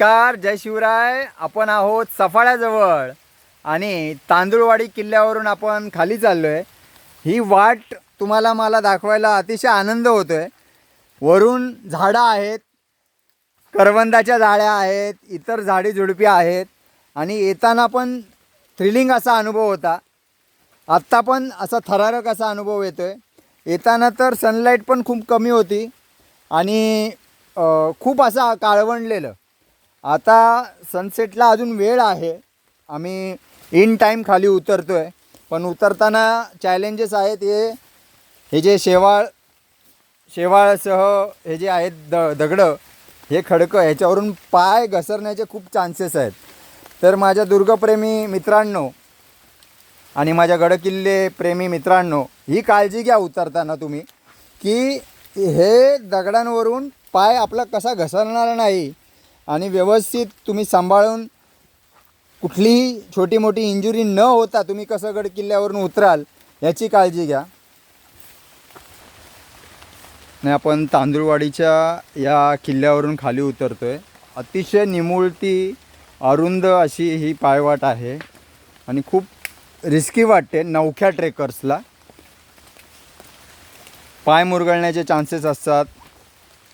नमस्कार जय शिवराय. आपण आहोत सफाळ्याजवळ. आणि तांदूळवाडी किल्ल्यावरून आपण खाली चाललो आहे ही वाट तुम्हाला मला दाखवायला अतिशय आनंद होतो आहे वरून झाडं आहेत करवंदाच्या झाड्या आहेत इतर झाडी झुडपी आहेत. आणि येताना पण थ्रिलिंग असा अनुभव होता. आत्ता पण असा थरारक असा अनुभव येतो आहे येताना तर सनलाईट पण खूप कमी होती. आणि खूप असं काळवंडलेलं. आता सनसेटला अजून वेळ आहे. आम्ही इन टाईम खाली उतरतो आहे पण उतरताना चॅलेंजेस आहेत हे हे जे शेवाळ शेवाळसह हे जे आहेत द दगडं हे खडकं ह्याच्यावरून पाय घसरण्याचे खूप चान्सेस आहेत. तर माझ्या दुर्गप्रेमी मित्रांनो आणि माझ्या गडकिल्ले प्रेमी मित्रांनो ही काळजी घ्या उतरताना तुम्ही की हे दगडांवरून पाय आपला कसा घसरणार नाही. आणि व्यवस्थित तुम्ही सांभाळून कुठलीही छोटी मोठी इंजुरी न होता तुम्ही कसं गड किल्ल्यावरून उतराल याची काळजी घ्या. नाही आपण तांदूळवाडीच्या या किल्ल्यावरून खाली उतरतो आहे अतिशय निमुळती अरुंद अशी ही पायवाट आहे. आणि खूप रिस्की वाटते नवख्या ट्रेकर्सला पाय मुरगळण्याचे चान्सेस असतात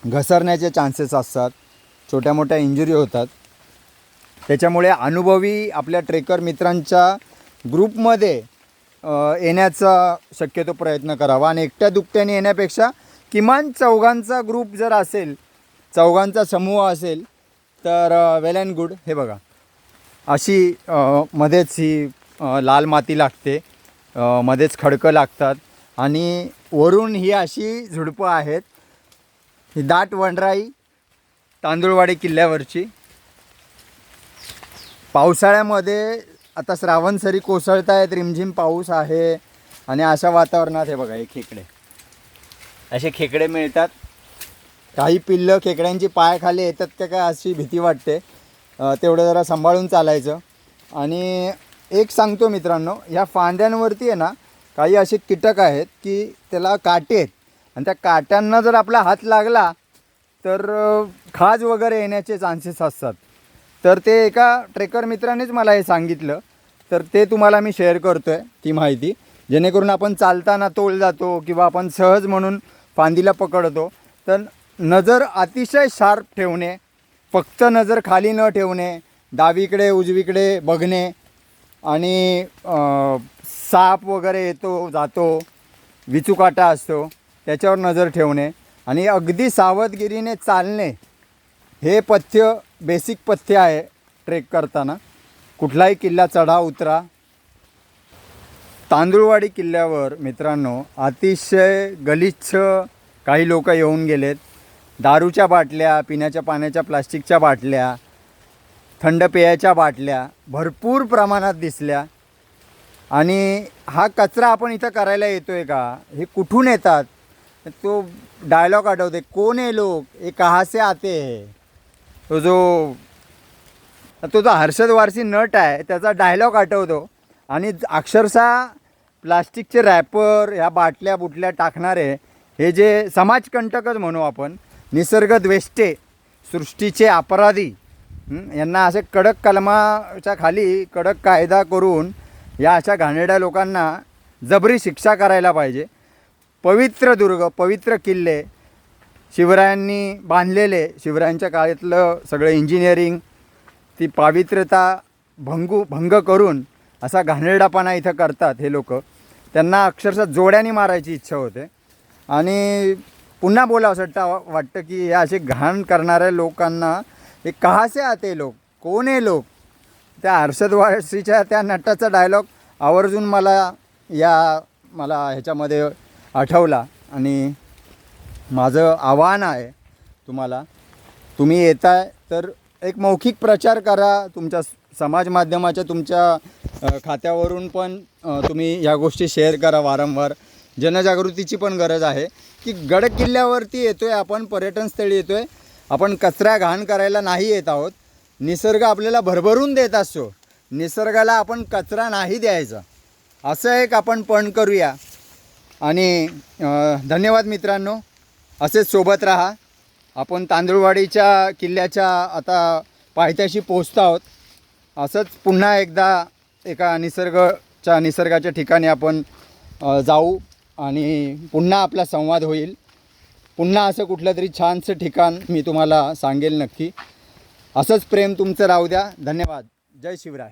घसरण्याचे चान्सेस असतात. छोट्या मोठ्या इंजुरी होतात. त्याच्यामुळे अनुभवी आपल्या ट्रेकर मित्रांच्या ग्रुपमध्ये येण्याचा शक्यतो प्रयत्न करावा. आणि एकट्या दुकट्याने येण्यापेक्षा किमान चौघांचा ग्रुप जर असेल चौघांचा समूह असेल तर वेल अँड गुड हे बघा. अशी मध्येच ही लाल माती लागते. मध्येच खडकं लागतात. आणि वरून ही अशी झुडपं आहेत. ही दाट वनराई तांदूळवाडी किल्ल्यावरची. पावसाळ्यामध्ये आता श्रावण सरी कोसळत आहेत रिमझिम पाऊस आहे आणि अशा वातावरणात हे बघा हे खेकडे. असे खेकडे मिळतात. काही पिल्लं खेकड्यांची पायाखाली येतात का काय अशी भीती वाटते. तेवढं जरा सांभाळून चालायचं. आणि एक सांगतो मित्रांनो ह्या फांद्यांवरती आहे ना काही असे कीटक आहेत की त्याला काटे आहेत. आणि त्या काट्यांना जर आपला हात लागला तर खाज वगैरे येण्याचे चान्सेस असतात. तर ते एका ट्रेकर मित्रानेच मला हे सांगितलं. तर ते तुम्हाला मी शेअर करतो आहे ती माहिती. जेणेकरून आपण चालताना तोल जातो किंवा आपण सहज म्हणून फांदीला पकडतो. तर नजर अतिशय शार्प ठेवणे फक्त नजर खाली न ठेवणे डावीकडे उजवीकडे बघणे आणि साप वगैरे येतो जातो विचुकाटा असतो त्याच्यावर नजर ठेवणे. आणि अगदी सावधगिरीने चालणे हे पथ्य बेसिक पथ्य आहे ट्रेक करताना. कुठलाही किल्ला चढा उतरा. तांदूळवाडी किल्ल्यावर मित्रांनो अतिशय गलिच्छ काही लोक येऊन गेलेत. दारूच्या बाटल्या पिण्याच्या पाण्याच्या प्लास्टिकच्या बाटल्या थंड पेयाच्या बाटल्या भरपूर प्रमाणात दिसल्या. आणि हा कचरा आपण इथं करायला येतो आहे का? हे कुठून येतात? तो डायलॉग आठवते कोण आहे लोक? हे कहा से आते है? तो जो तो जो हर्षद वारसी नट आहे त्याचा डायलॉग आठवतो. आणि अक्षरशः प्लास्टिकचे रॅपर ह्या बाटल्या बुटल्या टाकणारे हे जे समाजकंटकच म्हणू आपण निसर्गद्वेष्टे सृष्टीचे अपराधी यांना असे कडक कलमाच्या खाली कडक कायदा करून या अशा घाणेरड्या लोकांना जबरी शिक्षा करायला पाहिजे. पवित्र दुर्ग पवित्र किल्ले शिवरायांनी बांधलेले शिवरायांच्या काळातलं सगळं इंजिनिअरिंग ती पावित्र्यता भंगू भंग करून असा घाणेरडापणा इथं करतात हे लोक. त्यांना अक्षरशः जोड्याने मारायची इच्छा होते. आणि पुन्हा बोलावं वाटतं वाटतं की हे असे घाण करणाऱ्या लोकांना हे कहासे आते लोक? कोण आहे लोक? त्या हर्षद वारसीच्या त्या नटाचा डायलॉग आवर्जून मला या मला ह्याच्यामध्ये आठवला आणि माझं आव्हान आहे तुम्हाला. तुम्ही येताय तर एक मौखिक प्रचार करा तुमच्या समाज माध्यमाच्या तुमच्या खात्यावरून पण तुम्ही या गोष्टी शेअर करा वारंवार. जनजागृतीची पण गरज आहे की गड किल्ल्यावरती येतो आहे आपण पर्यटनस्थळी येतो आहे आपण कचरा घाण करायला नाही येत आहोत. निसर्ग आपल्याला भरभरून देत असतो. निसर्गाला आपण कचरा नाही द्यायचा. असं एक आपण पण करूया. आणि धन्यवाद मित्रांनो. असेच सोबत राहा. आपण तांदूळवाडीच्या किल्ल्याच्या आता पायथ्याशी पोचत आहोत. असंच पुन्हा एकदा एका निसर्गच्या निसर्गाच्या ठिकाणी आपण जाऊ आणि पुन्हा आपला संवाद होईल. पुन्हा असं कुठलं तरी छानसं ठिकाण मी तुम्हाला सांगेल नक्की. असंच प्रेम तुमचं राहू द्या. धन्यवाद. जय शिवराय.